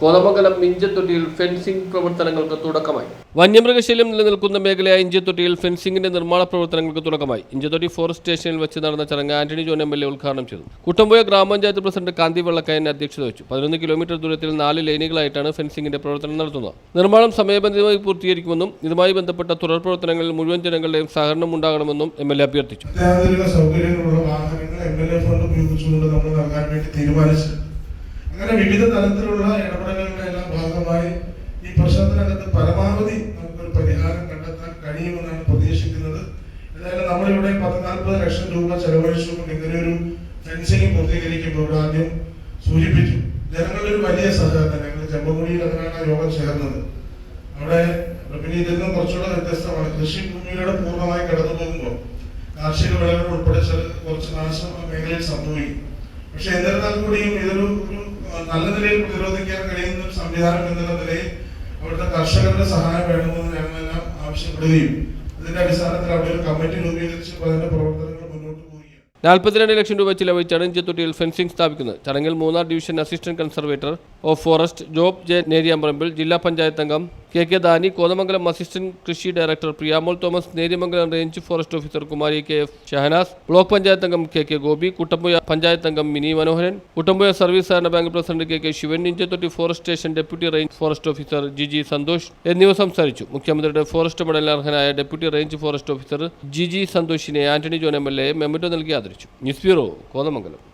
Kothamangalam ഇഞ്ചത്തൊട്ടിയിൽ fencing പ്രവർത്തനങ്ങൾക്ക് തുടക്കമായി. വന്യമൃഗശല്യം നിലനിൽക്കുന്ന മേഖലയായ ഇഞ്ചത്തൊട്ടിയിൽ ഫെൻസിംഗിന്റെ നിർമ്മാണ പ്രവർത്തനങ്ങൾക്ക് തുടക്കമായി. ഇഞ്ചത്തൊട്ടി ഫോറസ്റ്റ് സ്റ്റേഷനിൽ വെച്ച് നടന്ന ചടങ്ങ് Antony John M L A ഉദ്ഘാടനം ചെയ്തു. കുട്ടമ്പുഴ ഗ്രാമപഞ്ചായത്ത് പ്രസിഡന്റ് കാന്തി വെള്ളക്കയൻ അധ്യക്ഷത വെച്ചു പതിനൊന്ന് കിലോമീറ്റർ ദൂരത്തിൽ നാല് ലൈനുകളായിട്ടാണ് ഫെൻസിംഗിന്റെ പ്രവർത്തനം നടത്തുന്നത്. നിർമ്മാണം സമയബന്ധിതമായി പൂർത്തീകരിക്കുമെന്നും ഇതുമായി ബന്ധപ്പെട്ട തുടർ പ്രവർത്തനങ്ങളിൽ മുഴുവൻ ജനങ്ങളുടെയും സഹകരണം ഉണ്ടാകണമെന്നും എം എൽ എ അഭ്യർത്ഥിച്ചു. സൗകര്യങ്ങളുള്ള വാഹനങ്ങൾ എം എൽ എ ഫണ്ട് ഉപയോഗിച്ചുകൊണ്ട് നമ്മൾ നൽകാൻ വേണ്ടി തീരുമാനിച്ചു. അങ്ങനെ വിവിധ തലത്തിലുള്ള ഇടപെടലുകളുടെ എല്ലാം ഭാഗമായി ഈ പ്രശ്നത്തിനകത്ത് പരമാവധി നമുക്കൊരു പരിഹാരം കണ്ടെത്താൻ കഴിയുമെന്നാണ് പ്രതീക്ഷിക്കുന്നത്. എന്തായാലും നമ്മളിവിടെ പത്ത് നാൽപ്പത് ലക്ഷം രൂപ ചെലവഴിച്ചുകൊണ്ട് ഇങ്ങനെ ഒരു ഫെൻസിങ് പൂർത്തീകരിക്കുമ്പോൾ ഇവിടെ ആദ്യം സൂചിപ്പിച്ചു. ജനങ്ങളുടെ ഒരു വലിയ സഹകരണം ഞങ്ങൾ ചെമ്പമുടിയിൽ അതിനാണ് യോഗം ചേർന്നത്. അവിടെ പിന്നെ ഇതിൽ നിന്നും കുറച്ചുകൂടെ വ്യത്യസ്തമാണ്. കൃഷി ഭൂമിയുടെ പൂർണമായി കടന്നു പോകുമ്പോൾ കാർഷിക വിളകൾ ഉൾപ്പെടെ ചില കുറച്ച് നാശം മേഖലയിൽ സംഭവിക്കും. പക്ഷെ എന്നിരുന്നാൽ കൂടിയും ഇതൊരു നല്ല നിലയിൽ പ്രതിരോധിക്കാൻ കഴിയുന്ന ഒരു സംവിധാനം എന്നുള്ള നിലയിൽ അവിടുത്തെ കർഷകരുടെ സഹായം വേണമെന്ന് ഞങ്ങളെല്ലാം ആവശ്യപ്പെടുകയും അതിന്റെ അടിസ്ഥാനത്തിൽ അവിടെ ഒരു കമ്മിറ്റി രൂപീകരിച്ച് അതിന്റെ പ്രവർത്തനങ്ങൾ മുന്നോട്ട് നാൽപ്പത്തിരണ്ട് ലക്ഷം രൂപ ചിലവഴിച്ചാണ് ഇഞ്ചത്തൊട്ടിയിൽ ഫെൻസിംഗ് സ്ഥാപിക്കുന്നത്. ചടങ്ങിൽ Munnar division assistant conservator of forest Job J Neriyamparambil ജില്ലാ പഞ്ചായത്ത് അംഗം K K Dani Kothamangalam assistant കൃഷി director Priyamol Thomas Neriyamangalam range forest officer Kumari K F Shahanas block panchayat അംഗം കെ കെ ഗോപി കുട്ടമ്പുയ പഞ്ചായത്ത് അംഗം മിനി മനോഹരൻ കുട്ടമ്പുയ സർവീസ് സഹകരണ bank president K K Sivan Inchathotty forest station deputy range forest officer G G Santhosh എന്നിവർ സംസാരിച്ചു. മുഖ്യമന്ത്രിയുടെ forest medal അർഹനായ deputy range forest officer G G സന്തോഷിനെ Antony John M L A memento നൽകി ആദരിച്ചു. News bureau Kothamangalam.